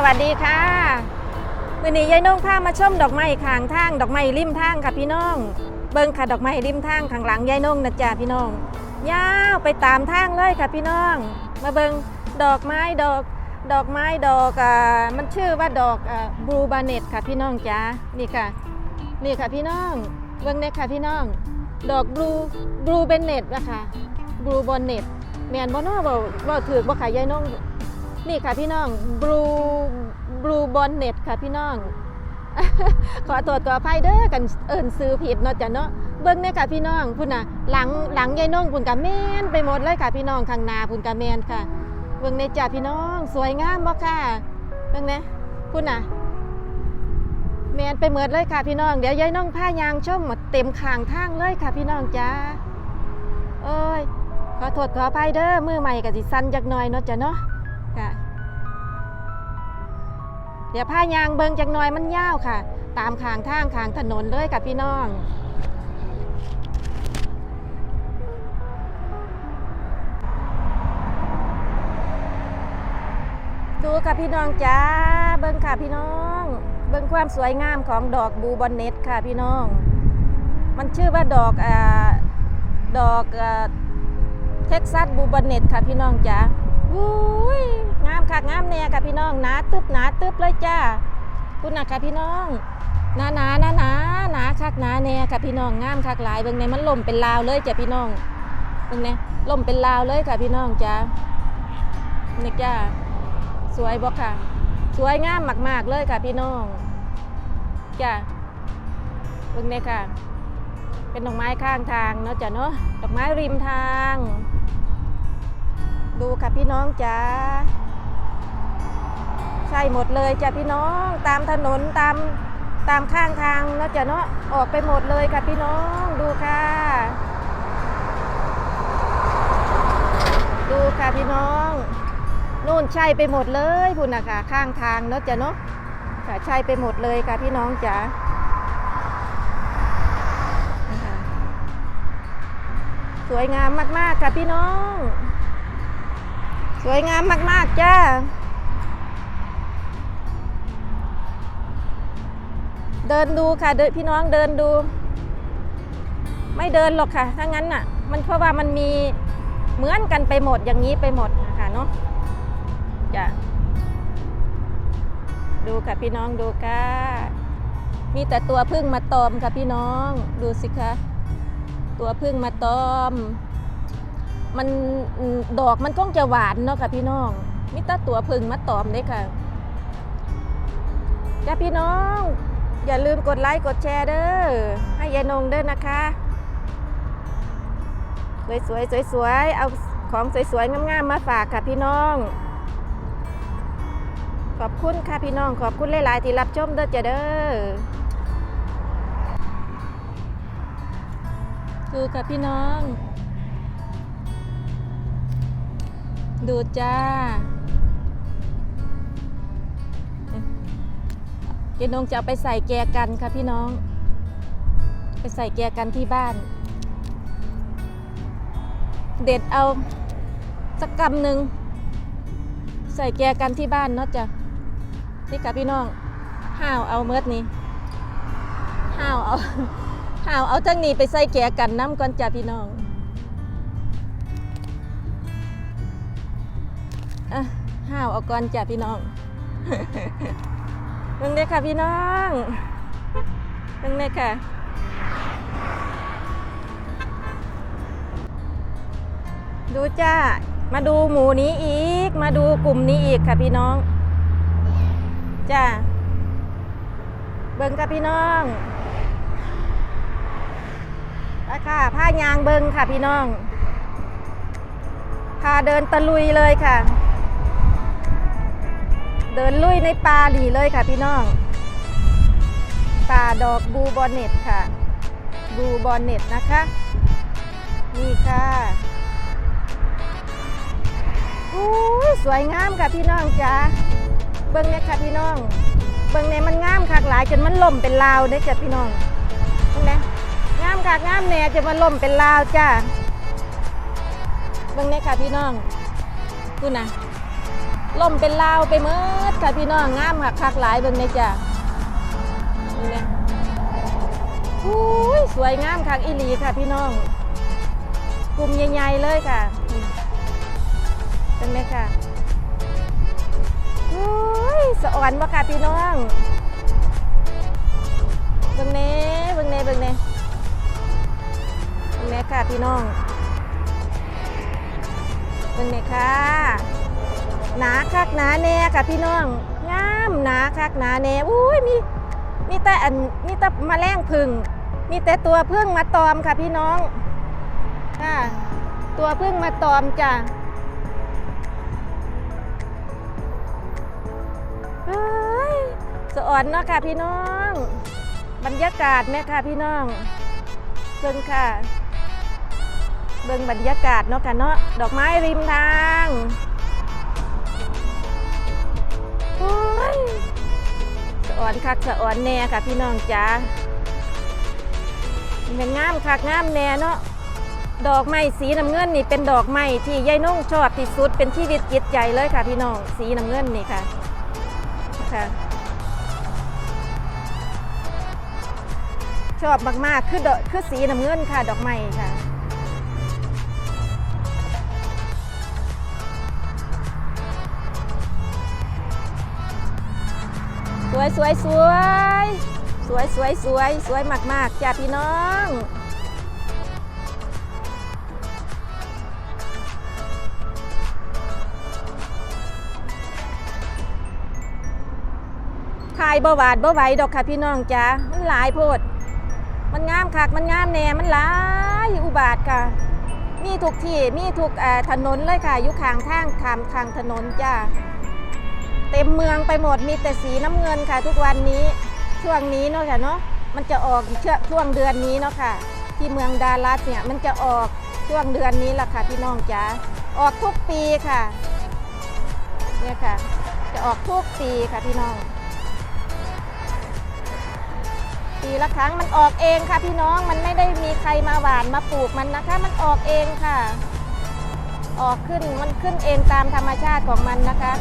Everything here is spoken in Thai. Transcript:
สวัสดีค่ะวันนี้ยายน้องพามาชมดอกไม้ข้างทาง ดอกไม้ริมทางค่ะพี่น้อง เบิ้งค่ะดอกไม้ริมทางข้างหลังยายน้องนะจ๊ะพี่น้องยาวไปตามทางเลยค่ะพี่น้อง มาเบิ้งดอกไม้ดอก ดอกไม้ดอกอ่ามันชื่อว่าดอกอบลูบาเนตค่ะพี่น้องจ้านี่ค่ะ นี่ค่ะพี่น้องเบิ้งเนี่ยค่ะพี่น้อง ดอกบลูบลูเบนเนตนะคะบลูบอนเนตแมนบ่เนาะบ่บ่ถือบ่ขายยายน้อง นี่ค่ะพี่น้องบลูบลูบอนเน็ตค่ะพี่น้อง ขอตัวตัวไพ่เด้อกันเอิญซื้อผิดเนาะจ้ะเนาะเบิ้งเนี่ยค่ะพี่น้องพุ่นน่ะหลังหลังยายน้องพุ่นกะแมนไปหมดเลยค่ะพี่น้องข้างนาพุ่นกะแมนค่ะ เบิ้งในจ้ะพี่น้อง สวยงามบ่ค่ะเบิ้งเนี่ยพุ่นน่ะแมนไปหมดเลยค่ะพี่น้อง เดี๋ยวยายน้องผ้ายางชมหมดเต็มข้างทางเลยค่ะพี่น้องจ้าเอ้ยขอโทษขออภัยเด้อมือใหม่กับสิสั้นจักหน่อยเนาะจ้ะเนาะ เดี๋ยวผ้ายางเบิงจักหน่อยมันยาวค่ะ ตามขางทางขางถนนเลยกับพี่น้องดูค่ะพี่น้องจ้าเบิ้งค่ะพี่น้อง เบิ้งความสวยงามของดอกบูบอนเน็ตค่ะพี่น้อง มันชื่อว่าดอกอ่าดอกเท็กซัสบูบอนเน็ตค่ะพี่น้องจ้าอุ้ย งามค่ะงามแน่ค่ะพี่น้องหนาตึบหนาตึบเลยจ้าคุณนะค่ะพี่น้องหนาหนาหนาหนาหนาคักหนาแน่ค่ะพี่น้องงามคักหลายเบิ่งในมันล่มเป็นลาวเลยจ้ะพี่น้องเบิ่งในล่มเป็นลาวเลยค่ะพี่น้องจ้านี่จ้าสวยบ่ค่ะ สวยงามมากๆเลยค่ะพี่น้องจ้าเบิ่งเนี่ยค่ะ เป็นดอกไม้ข้างทางเนาะจ้ะเนาะดอกไม้ริมทาง ดูค่ะพี่น้องจ้า ใช่หมดเลยจ้ะพี่น้องตามถนนตามตามข้างทางเนาะจ้ะเนาะออกไปหมดเลยค่ะพี่น้องดูค่ะ ดูค่ะพี่น้องนู่นใช่ไปหมดเลยพุ่นนะคะข้างทางเนาะจ้ะเนาะค่ะใช่ไปหมดเลยค่ะพี่น้องจ๋านะคะสวยงามมากๆค่ะพี่น้อง สวยงามมากๆจ้า เดินดูค่ะเดินพี่น้องเดินดู ไม่เดินหรอกค่ะ ถ้างั้นน่ะ มันเพราะว่ามันมีเหมือนกันไปหมดอย่างนี้ไปหมดนะคะเนาะจะดูค่ะพี่น้องดูค่ะมีแต่ตัวพึ่งมาตอมค่ะพี่น้องดูสิคะตัวพึ่งมาตอม มันดอกมันก็จะหวานเนาะค่ะพี่น้องมิตรตัวพึ่งมาตอมเด้ค่ะจ้าพี่น้อง อย่าลืมกดไลค์กดแชร์เด้อให้ยายนงเด้อนะคะ สวยๆสวยๆเอาของสวยๆงามๆมาฝากค่ะพี่น้อง ขอบคุณค่ะพี่น้องขอบคุณหลายๆที่รับชมเด้อจ้ะเด้อดูค่ะพี่น้อง ดูจ้า เดี๋ยวนงจะเอาไปใส่แกกันค่ะพี่น้อง ไปใส่แกกันที่บ้าน เด็ดเอาสักกำหนึ่งใส่แกกันที่บ้านเนาะจ้ะนี่ค่ะพี่น้องห้าวเอาเมิดนี้ห้าวเอาห้าวเอาทั้งนี้ไปใส่แกกันน้ำก่อนจ้ะพี่น้องอะห้าวเอาก่อนจ้ะพี่น้อง เบิ่งเด้ค่ะพี่น้องเบิ่งเด้ค่ะดูจ้า มาดูหมูนี้อีก มาดูกลุ่มนี้อีกค่ะพี่น้อง จ้า เบิ่งค่ะพี่น้องไปค่ะผ้ายางเบิ่งค่ะพี่น้อง พาเดินตะลุยเลยค่ะ เดินลุยในป่าหลีเลยค่ะพี่น้องป่าดอกบูบอนเน็ตค่ะ บูบอนเน็ตนะคะ นี่ค่ะอุ้ยสวยงามค่ะพี่น้องจ้าเบิ้งเนี่ยค่ะพี่น้อง เบิ้งเนี่ยมันงามคักหลายจนมันล่มเป็นลาวเด้จ้ะพี่น้องเห็นไหมงามคักงามแน่จนมันล่มเป็นลาวจ้าเบิ่งเนี่ยค่ะพี่น้องคุณนะ ล่มเป็นลาวไปเมิดค่ะพี่น้องงามค่ะคักหลายเบิ่งเลยจ้ะนี่นะอุ้ยสวยงามคักอีหลีค่ะพี่น้องกลุ่มใหญ่ๆเลยค่ะนี่เป็นไหมค่ะอุ้ยสะอ่อนบ่ค่ะพี่น้องเบิ่งเน่เบิ่งเน่เบิ่งเน่เบิ่งเน่ค่ะพี่น้องเบิ่งเน่ค่ะ หนาคักหนาแน่ค่ะพี่น้องงามหนาคักหนาแน่อุ้ยมีมีแต่อันมีแต่แมลงพึ่งมีแต่ตัวพึ่งมาตอมค่ะพี่น้องค่ะตัวพึ่งมาตอมจ้ะเฮ้ยสะอ่อนเนาะค่ะพี่น้อง บรรยากาศแม่ค่ะพี่น้องเบิ่งค่ะ เบิ่งบรรยากาศเนาะค่ะเนาะดอกไม้ริมทาง อ่อนคักสะอ่อนแน่ค่ะพี่น้องจ๋ามันงามคักงามแน่เนาะดอกไม้สีน้ำเงินนี่เป็นดอกไม้ที่ยายนุ่งชอบที่สุดเป็นชีวิตจิตใจเลยค่ะ พี่น้องสีน้ำเงินนี่ค่ะค่ะ ชอบมากๆคือดอกคือสีน้ำเงินค่ะ ดอกไม้ค่ะ สวยสวยสวยสวยสวยสวยสวยมากๆจ้าพี่น้องถ่ายบ่หวาดบ่ไหวดอกค่ะพี่น้องจ้ามันหลายโพด มันงามคักมันงามแน่มันหลายอุบาทค่ะ มีทุกที่มีทุกเอ่อถนนเลยค่ะอยู่ข้างทางขามทางถนนจ้า เต็มเมืองไปหมดมีแต่สีน้ำเงินค่ะ ทุกวันนี้ช่วงนี้เนาะค่ะเนาะมันจะออกเชื่อช่วงเดือนนี้เนาะค่ะ ที่เมืองดารัสเนี่ยมันจะออกช่วงเดือนนี้แหละค่ะพี่น้องจ๋าออกทุกปีค่ะเนี่ยค่ะ จะออกทุกปีค่ะพี่น้อง ปีละครั้งมันออกเองค่ะพี่น้องมันไม่ได้มีใครมาหวานมาปลูกมันนะคะ มันออกเองค่ะ ออกขึ้นมันขึ้นเองตามธรรมชาติของมันนะคะ